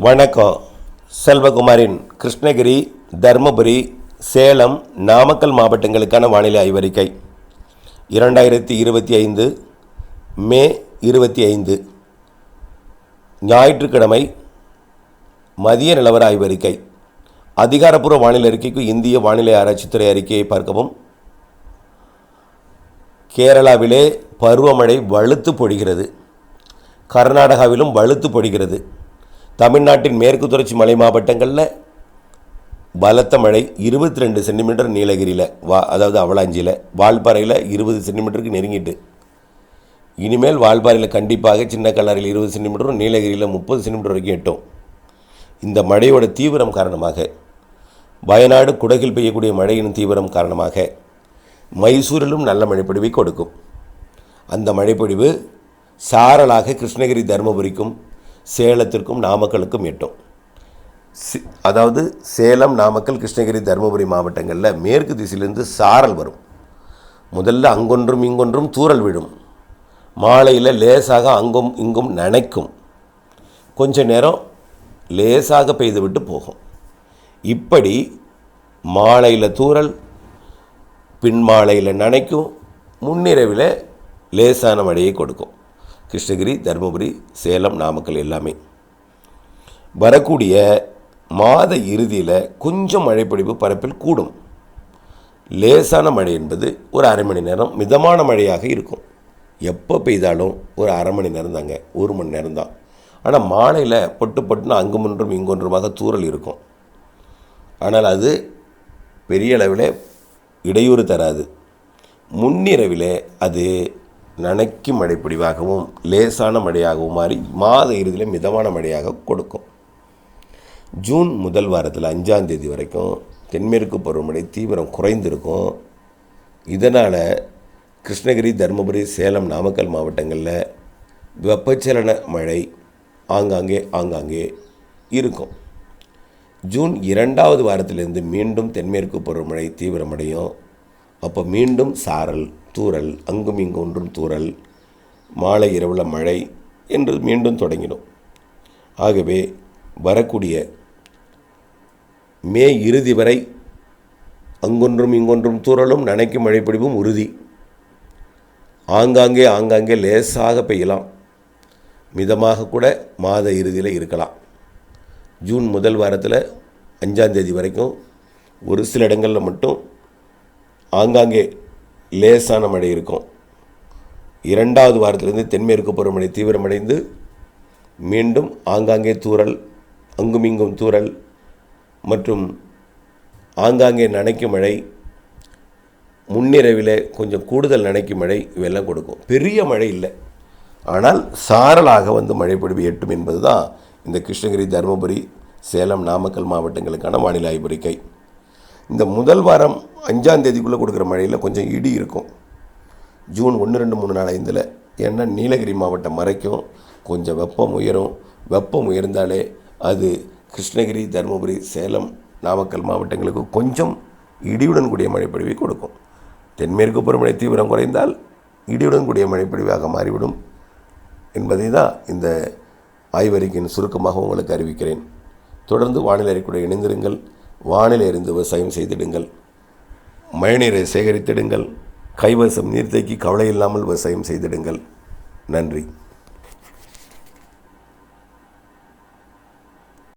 வணக்கம். செல்வகுமாரின் கிருஷ்ணகிரி தருமபுரி சேலம் நாமக்கல் மாவட்டங்களுக்கான வானிலை ஆய்வறிக்கை இரண்டாயிரத்தி இருபத்தி ஐந்து மே இருபத்தி ஐந்து. ஞாயிற்றுக்கிழமை மதிய நிலவர ஆய்வறிக்கை அதிகாரப்பூர்வ வானிலை அறிக்கைக்கு இந்திய வானிலை ஆராய்ச்சித்துறை அறிக்கையை பார்க்கவும். கேரளாவிலே பருவமழை வலுத்து பொழிகிறது. கர்நாடகாவிலும் வலுத்து பொழிகிறது. தமிழ்நாட்டின் மேற்கு தொடர்ச்சி மலை மாவட்டங்களில் பலத்த மழை இருபத்தி ரெண்டு சென்டிமீட்டர் நீலகிரியில் வா அதாவது அவலாஞ்சியில் வால்பாறையில் இருபது சென்டிமீட்டருக்கு நெருங்கிட்டு. இனிமேல் வால்பாறையில் கண்டிப்பாக சின்ன கல்லாரியில் இருபது சென்டிமீட்டரும் நீலகிரியில் முப்பது சென்டிமீட்டர் வரைக்கும் எட்டும். இந்த மழையோட தீவிரம் காரணமாக வயநாடு குடகில் பெய்யக்கூடிய மழையின் தீவிரம் காரணமாக மைசூரிலும் நல்ல மழைப்பொழிவை கொடுக்கும். அந்த மழைப்பொழிவு சாரலாக கிருஷ்ணகிரி தருமபுரிக்கும் சேலத்திற்கும் நாமக்கலுக்கும் எட்டும். சி- அதாவது சேலம் நாமக்கல் கிருஷ்ணகிரி தருமபுரி மாவட்டங்களில் மேற்கு திசையிலிருந்து சாரல் வரும். முதல்ல அங்கொன்றும் இங்கொன்றும் தூறல் விழும். மாலையில் லேசாக அங்கும் இங்கும் நனைக்கும். கொஞ்ச நேரம் லேசாக பெய்துவிட்டு போகும். இப்படி மாலையில் தூறல் பின்மாலையில் நனைக்கும் முன்னிரவில் லேசான மழையை கொடுக்கும். கிருஷ்ணகிரி தருமபுரி சேலம் நாமக்கல் எல்லாமே. வரக்கூடிய மாத இறுதியில் கொஞ்சம் மழைப்பொழிவு பரப்பில் கூடும். லேசான மழை என்பது ஒரு அரை மணி நேரம் மிதமான மழையாக இருக்கும். எப்போ பெய்தாலும் ஒரு அரை மணி நேரம் தாங்க ஒரு மணி நேரம் தான். ஆனால் மாலையில் பொட்டு பொட்டுன்னு அங்குமொன்றும் இங்கொன்றுமாக தூரல் இருக்கும். ஆனால் அது பெரிய அளவில் இடையூறு தராது. முன்னிரவில் அது நனைக்கும் மழைப்பொழிவாகவும் லேசான மழையாகவும் மாறி மாத இறுதியில் மிதமான மழையாக கொடுக்கும். ஜூன் முதல் வாரத்தில் அஞ்சாம் தேதி வரைக்கும் தென்மேற்கு பருவமழை தீவிரம் குறைந்திருக்கும். இதனால் கிருஷ்ணகிரி தருமபுரி சேலம் நாமக்கல் மாவட்டங்களில் வெப்பச்சலன மழை ஆங்காங்கே ஆங்காங்கே இருக்கும். ஜூன் இரண்டாவது வாரத்திலிருந்து மீண்டும் தென்மேற்கு பருவமழை தீவிரமடையும். அப்போ மீண்டும் சாரல் தூறல் அங்கும் இங்கு ஒன்றும் தூறல் மாலை இரவில் மழை என்று மீண்டும் தொடங்கிடும் ஆகவே வரக்கூடிய மே இறுதி வரை அங்கொன்றும் இங்கொன்றும் தூறலும் நனைக்கும் மழைப்பிடிவும் உறுதி. ஆங்காங்கே ஆங்காங்கே லேசாக பெய்யலாம். மிதமாக கூட மாத இறுதியில் இருக்கலாம். ஜூன் முதல் வாரத்தில் அஞ்சாந்தேதி வரைக்கும் ஒரு சில இடங்களில் மட்டும் ஆங்காங்கே லேசான மழை இருக்கும். இரண்டாவது வாரத்திலிருந்து தென்மேற்கு பருவமழை தீவிரமடைந்து மீண்டும் ஆங்காங்கே தூறல் அங்குமிங்கும் தூறல் மற்றும் ஆங்காங்கே நனைக்கும் மழை முன்னிரவில் கொஞ்சம் கூடுதல் நனைக்கும் மழை இவெல்லாம் கொடுக்கும். பெரிய மழை இல்லை. ஆனால் சாரலாக வந்து மழை பொழிவு எட்டும் என்பது தான் இந்த கிருஷ்ணகிரி தருமபுரி சேலம் நாமக்கல் மாவட்டங்களுக்கான வானிலை ஆய்வறிக்கை இந்த முதல் வாரம் அஞ்சாம் தேதிக்குள்ளே கொடுக்குற மழையில் கொஞ்சம் இடி இருக்கும். ஜூன் ஒன்று ரெண்டு மூணு நாள் ஐந்தில். ஏன்னா நீலகிரி மாவட்டம் வரைக்கும் கொஞ்சம் வெப்பம் உயரும். வெப்பம் உயர்ந்தாலே அது கிருஷ்ணகிரி தருமபுரி சேலம் நாமக்கல் மாவட்டங்களுக்கு கொஞ்சம் இடியுடன் கூடிய மழைப்பொழிவை கொடுக்கும். தென்மேற்கு பருவமழை தீவிரம் குறைந்தால் இடியுடன் கூடிய மழைப்பொழிவாக மாறிவிடும் என்பதை தான் இந்த ஆய்வறிக்கையின் சுருக்கமாக உங்களுக்கு அறிவிக்கிறேன். தொடர்ந்து வானிலை அறிக்கையுடன் இணைந்திருங்கள். வானிலை அறிந்து விவசாயம் செய்திடுங்கள். மழைநீரை சேகரித்திடுங்கள். கைவசம் நீர்த்தேக்கி கவலை இல்லாமல் விவசாயம் செய்திடுங்கள். நன்றி.